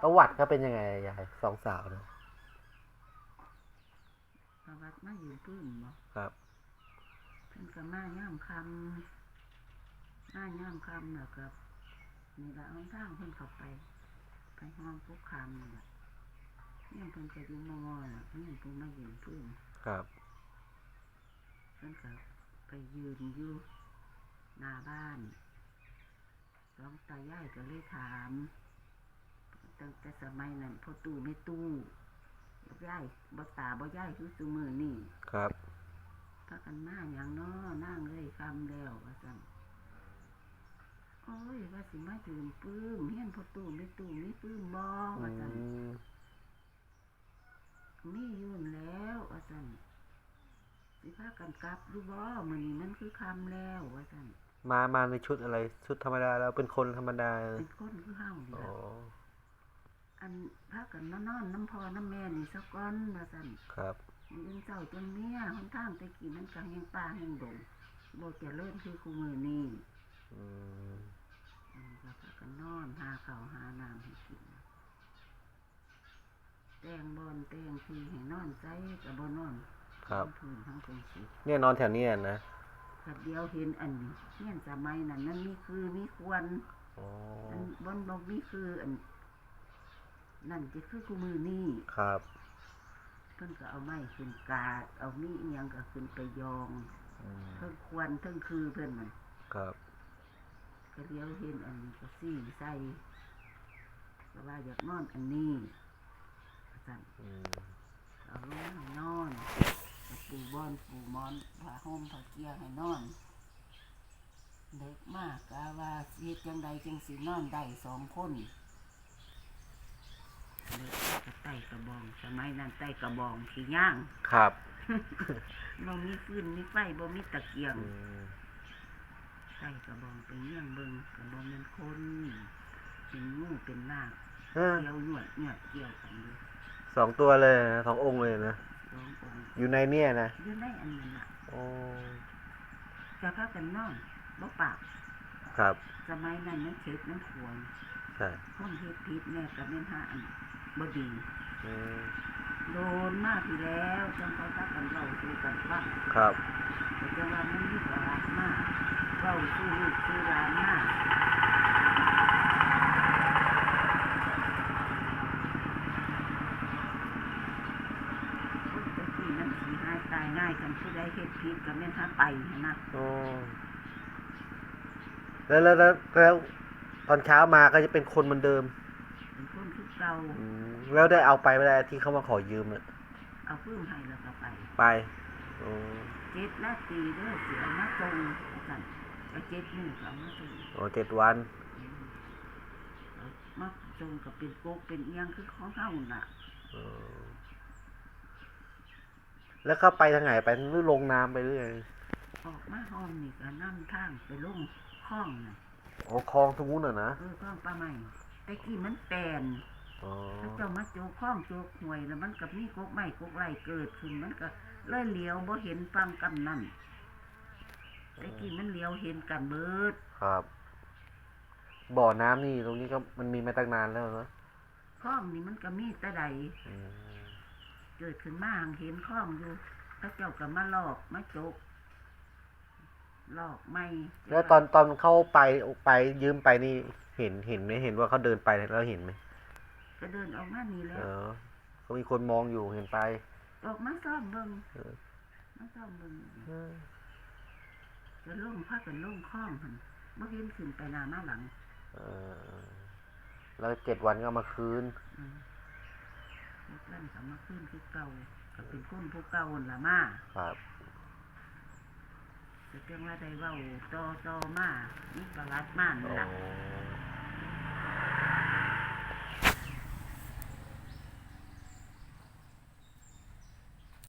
ประวัติเขาเป็นยังไงยายสองสาวนะประวัติมาอยู่ปื้นบ่ครับเพิ่นก็มาย่ามคำมาย่ามคำแล้วก็นี่ละเอาทางเพิ่นเข้าไป ไปห้องผู้คำนี่ละเนี่ยเพิ่นก็อยู่มอๆน่ะเนี่ยเพิ่นมาอยู่ปื้นครับเพิ่นก็ไปยืนอยู่หน้าบ้านสองตายายก็เลยถาม ตั้งแต่สมัยนั้นพ่อตู้ไม่ตู้บ่ยายบ่ตาบ่ยายคือซุมือนี่ครับ พากันมาอย่างน้อนั่งเลยคำแล้วว่าสั่นโอ้ยว่าสิมาถึงปื้มเฮียนพ่อตู้ไม่ตู้มีปื้มบ่อืว่าสั่นมมีอยุ่นนแล้วว่าสั่นสิพากันกลับหรือบ่มื้อนี้มันคือคำแล้วว่าสั่นมา มาในชุดอะไร ชุดธรรมดาแล้วเป็นคนธรรมดา เป็นคนคือเฮานี่อ๋อล่ะอั นพากันมานอนน้ำพ่อน้ำแม่นี่สักก่อนว่าสั่นครับมื้ออื่นเจ้าจนเมียหนทางแตะกี้มันก็แห่งป่าแห่งดงบ่เจริญคือคู่มื้อนี้อืมอืมก็พากันนอนหาข้าวหาน้ำให้กินแต่งบอนแต่งทีให้นอนใจกับบนอนครับทั้งพื้นทั้งเป็นสีเนี่ยนอนแถวเนี้ยนะกัดเดียวเห็นอันนี้เฮียนสมัยนั้นนั่นมีคือมีควรอ๋ออันบนบกมีคืออัน นั่นจะคือกูมือนี่ครับ เพิ่นก็เอาไม้ขึ้นกาดเอามีเอียงก็ขึ้นไปยองอืมเพิ่นควรเพิ่นคือเพิ่นมันครับก็เดียวเห็นอันนี้ก็ซี่ใส่ก็ว่าอยากนอนอันนี้สั่น อืมเอาลงให้นอนเอาปูบอนปูหมอนผ้าห่มผ้าเกียงให้นอน เด็กมากกะว่าเสียจังใดจังสีนอนได้สองคนเด็กก็ไต่กระบอง สมัยนั้นไต่กระบองขี่ย่างครับบ่มีฟืนมีไฟบ่มีตะเกียงอืมไต่กระบองไปเยี่ยงเบิงกระบองเป็นคนเป็นงูเป็นนาคเออเกี่ยวหนวดหนวดเกี่ยวกันเลยสองตัวเลยนะสององค์เลยนะสององค์อยู่ในเนี่ยนะอยู่ในอันนั้นน่ะโอ้จะพากันนอนบ่ปากครับสมัยนั้นมันเข็ดมันควรใช่ คนเฮ็ดผิดแน่กับแม่นหาอันบ่ดีอืม โดนมากทีแล้วจังเขาพากันเล่าสู่กันฟังครับแต่จังว่ามันมีประวัติมากเล่าสู่ลูกสู่หลานมากคนตะกี้นั้นสิหายตายง่ายกันผู้ใดเฮ็ดผิดก็แม่นหาไปหั้นนะโอ้แล้วแล้วแล้วแล้วตอนเช้ามาก็จะเป็นคนเหมือนเดิม เป็นคนคือเก่าอืมแล้วได้เอาไปไม่ได้ที่เขามาขอยืมอะเอาปื้มให้แล้วก็ไปไปโอ้เจ็ดนาทีเด้อเสียมาตรงกันไปเจ็ดมือก็เอามาตรงโอ้เจ็ดวันเอามาตรงกับเป็นโกกเป็นเอียงคือของเฮาน่ะเออแล้วเข้าไปทางไหนไปหรือลงน้ำไปเรื่อยออกมาห้องนี่ก็นั่งทางไปลงคลองน่ะโอ้คลองตรงนู้นอะนะ เออคลองปลาใหม่ แต่กี้มันแปลนอ๋อถ้าเจ้ามาโจกคลองโจกห่วยแล้วมันกับมีกกไม้กกไรเกิดขึ้นมันก็เลยเหลียวบ่เห็นฟังกำนั่นแต่กี้มันเหลียวเห็นกันเบิด ครับ บ่อน้ำนี่ตรงนี้ก็มันมีมาตั้งนานแล้วเนอะคลองนี่มันก็มีแต่ใดอืมเกิดขึ้นมาเห็นคลองอยู่ถ้าเจ้าก็มาลอกมาโจก ลอกไม่แล้วตอนตอนเข้าไปไปยืมไปนี่เห็นเห็นไหมเห็นว่าเขาเดินไปแล้วเห็นไหมก็เดินออกมานี่แล้เอวอเขามีคนมองอยู่เห็นไปออกมาซ่อมเบิ่งเออมาซ่อมเบิ่งจะล่งผ้ากันล่งคล้องหันบ่เห็นขึ้นไปหน้ามาหลัง เออ แล้วเจ็ดวันก็เอามาคืนอืมลูกหลานก็มาขึ้นคือเก่าก็เป็นคนผู้เก่าหั่นล่ะมาครับ แต่จังว่าได้เว้าต่อต่อมามีประวัติมานั่นโอ้ล่ะ